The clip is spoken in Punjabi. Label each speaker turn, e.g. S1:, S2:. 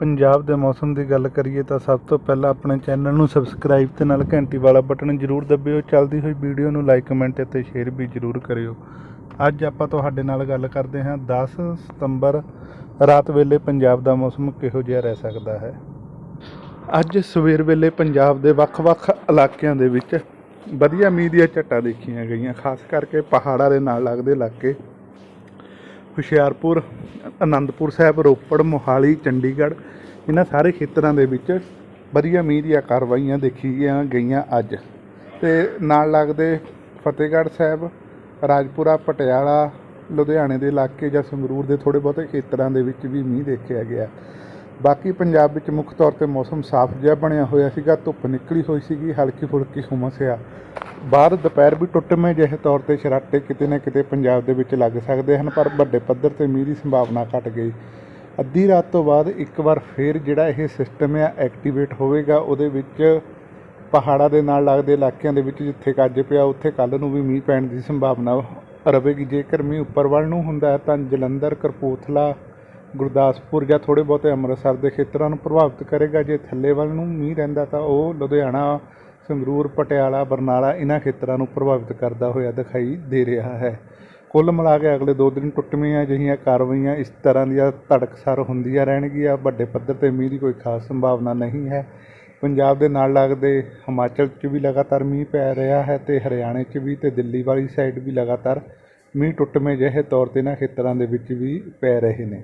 S1: ਪੰਜਾਬ ਦੇ ਮੌਸਮ ਦੀ ਗੱਲ ਕਰੀਏ ਤਾਂ ਸਭ ਤੋਂ ਪਹਿਲਾਂ ਆਪਣੇ ਚੈਨਲ ਨੂੰ ਸਬਸਕ੍ਰਾਈਬ ਤੇ ਨਾਲ ਘੰਟੀ ਵਾਲਾ ਬਟਨ ਜ਼ਰੂਰ ਦਬਿਓ। ਚੱਲਦੀ ਹੋਈ ਵੀਡੀਓ ਨੂੰ ਲਾਈਕ ਕਮੈਂਟ ਅਤੇ ਸ਼ੇਅਰ ਵੀ ਜ਼ਰੂਰ ਕਰਿਓ। ਅੱਜ ਆਪਾਂ ਤੁਹਾਡੇ ਨਾਲ ਗੱਲ ਕਰਦੇ ਹਾਂ 10 ਸਤੰਬਰ, ਰਾਤ ਵੇਲੇ ਪੰਜਾਬ ਦਾ ਮੌਸਮ ਕਿਹੋ ਜਿਹਾ ਰਹਿ ਸਕਦਾ ਹੈ? ਅੱਜ ਸਵੇਰ ਵੇਲੇ ਪੰਜਾਬ ਦੇ ਵੱਖ-ਵੱਖ ਇਲਾਕਿਆਂ ਦੇ ਵਿੱਚ ਵਧੀਆ ਮੀਂਹ ਦੀਆਂ ਝੱਟਾਂ ਦੇਖੀਆਂ ਗਈਆਂ, ਖਾਸ ਕਰਕੇ ਪਹਾੜਾਂ ਦੇ ਨਾਲ ਲੱਗਦੇ ਇਲਾਕੇ। ਹੁਸ਼ਿਆਰਪੁਰ, ਅਨੰਦਪੁਰ ਸਾਹਿਬ, ਰੋਪੜ, ਮੋਹਾਲੀ, ਚੰਡੀਗੜ੍ਹ, ਇਹਨਾਂ ਸਾਰੇ ਖੇਤਰਾਂ ਦੇ ਵਿੱਚ ਵਧੀਆ ਮੀਂਹ ਦੀਆਂ ਕਾਰਵਾਈਆਂ ਦੇਖੀਆਂ ਗਈਆਂ ਅੱਜ। ਤੇ ਨਾਲ ਲੱਗਦੇ ਫਤਿਹਗੜ੍ਹ ਸਾਹਿਬ, ਰਾਜਪੁਰਾ, ਪਟਿਆਲਾ, ਲੁਧਿਆਣੇ ਦੇ ਇਲਾਕੇ ਜਾਂ ਸੰਗਰੂਰ ਦੇ ਥੋੜੇ ਬਹੁਤੇ ਖੇਤਰਾਂ ਦੇ ਵਿੱਚ ਵੀ ਮੀਂਹ ਦੇਖਿਆ ਗਿਆ। ਬਾਕੀ ਪੰਜਾਬ ਵਿੱਚ ਮੁੱਖ ਤੌਰ ਤੇ ਮੌਸਮ ਸਾਫ਼ ਜਿਹਾ ਬਣਿਆ ਹੋਇਆ ਸੀਗਾ, ਧੁੱਪ ਨਿਕਲੀ ਹੋਈ ਸੀਗੀ, ਹਲਕੀ ਫੁਲਕੀ ਹੁਮਸ ਆ। ਬਾਹਰ ਦੁਪਹਿਰ ਵੀ ਟੁੱਟਵੇਂ ਜਿਹੇ ਤੌਰ ਤੇ ਸ਼ਰਾਟੇ ਕਿਤੇ ਨਾ ਕਿਤੇ ਪੰਜਾਬ ਦੇ ਵਿੱਚ ਲੱਗ ਸਕਦੇ ਹਨ, ਪਰ ਵੱਡੇ ਪੱਧਰ ਤੇ ਮੀਂਹ ਦੀ ਸੰਭਾਵਨਾ ਘਟ ਗਈ। ਅੱਧੀ ਰਾਤ ਤੋਂ ਬਾਅਦ ਇੱਕ ਵਾਰ ਫੇਰ ਜਿਹੜਾ ਇਹ ਸਿਸਟਮ ਆ ਐਕਟੀਵੇਟ ਹੋਵੇਗਾ, ਉਹਦੇ ਵਿੱਚ ਪਹਾੜਾਂ ਦੇ ਨਾਲ ਲੱਗਦੇ ਇਲਾਕਿਆਂ ਦੇ ਵਿੱਚ ਜਿੱਥੇ ਕੱਜ ਪਿਆ, ਉੱਥੇ ਕੱਲ ਨੂੰ ਵੀ ਮੀਂਹ ਪੈਣ ਦੀ ਸੰਭਾਵਨਾ ਰਹੇਗੀ ਜੇਕਰ ਮੀਂਹ ਉੱਪਰ ਵੱਲ ਨੂੰ ਹੁੰਦਾ ਤਾਂ ਜਲੰਧਰ ਕਰਪੂਥਲਾ ਗੁਰਦਾਸਪੁਰ ਜਾਂ ਥੋੜੇ ਬਹੁਤੇ ਅੰਮ੍ਰਿਤਸਰ ਦੇ ਖੇਤਰਾਂ ਨੂੰ ਪ੍ਰਭਾਵਿਤ ਕਰੇਗਾ। ਜੇ ਥੱਲੇ ਵੱਲ ਨੂੰ ਮੀਂਹ ਰਹਿੰਦਾ ਤਾਂ ਉਹ ਲੁਧਿਆਣਾ, ਸੰਗਰੂਰ, ਪਟਿਆਲਾ, ਬਰਨਾਲਾ ਇਹਨਾਂ ਖੇਤਰਾਂ ਨੂੰ ਪ੍ਰਭਾਵਿਤ ਕਰਦਾ ਹੋਇਆ ਦਿਖਾਈ ਦੇ ਰਿਹਾ ਹੈ। ਕੁੱਲ ਮਿਲਾ ਕੇ ਅਗਲੇ ਦੋ ਦਿਨ ਟੁੱਟਵੀਆਂ ਅਜਿਹੀਆਂ ਕਾਰਵਾਈਆਂ ਇਸ ਤਰ੍ਹਾਂ ਦੀਆਂ ਧੜਕਸਰ ਹੁੰਦੀਆਂ ਰਹਿਣਗੀਆਂ। ਵੱਡੇ ਪੱਧਰ ਤੇ ਮੀਂਹ ਦੀ ਕੋਈ ਖਾਸ ਸੰਭਾਵਨਾ ਨਹੀਂ ਹੈ। ਪੰਜਾਬ ਦੇ ਨਾਲ ਲੱਗਦੇ ਹਿਮਾਚਲ 'ਚ ਵੀ ਲਗਾਤਾਰ ਮੀਂਹ ਪੈ ਰਿਹਾ ਹੈ ਤੇ ਹਰਿਆਣੇ 'ਚ ਵੀ ਤੇ ਦਿੱਲੀ ਵਾਲੀ ਸਾਈਡ ਵੀ ਲਗਾਤਾਰ ਮੀਂਹ ਟੁੱਟਵੇਂ ਜਿਹੇ ਤੌਰ ਤੇ ਇਹਨਾਂ ਖੇਤਰਾਂ ਦੇ ਵਿੱਚ ਵੀ ਪੈ ਰਹੇ ਨੇ।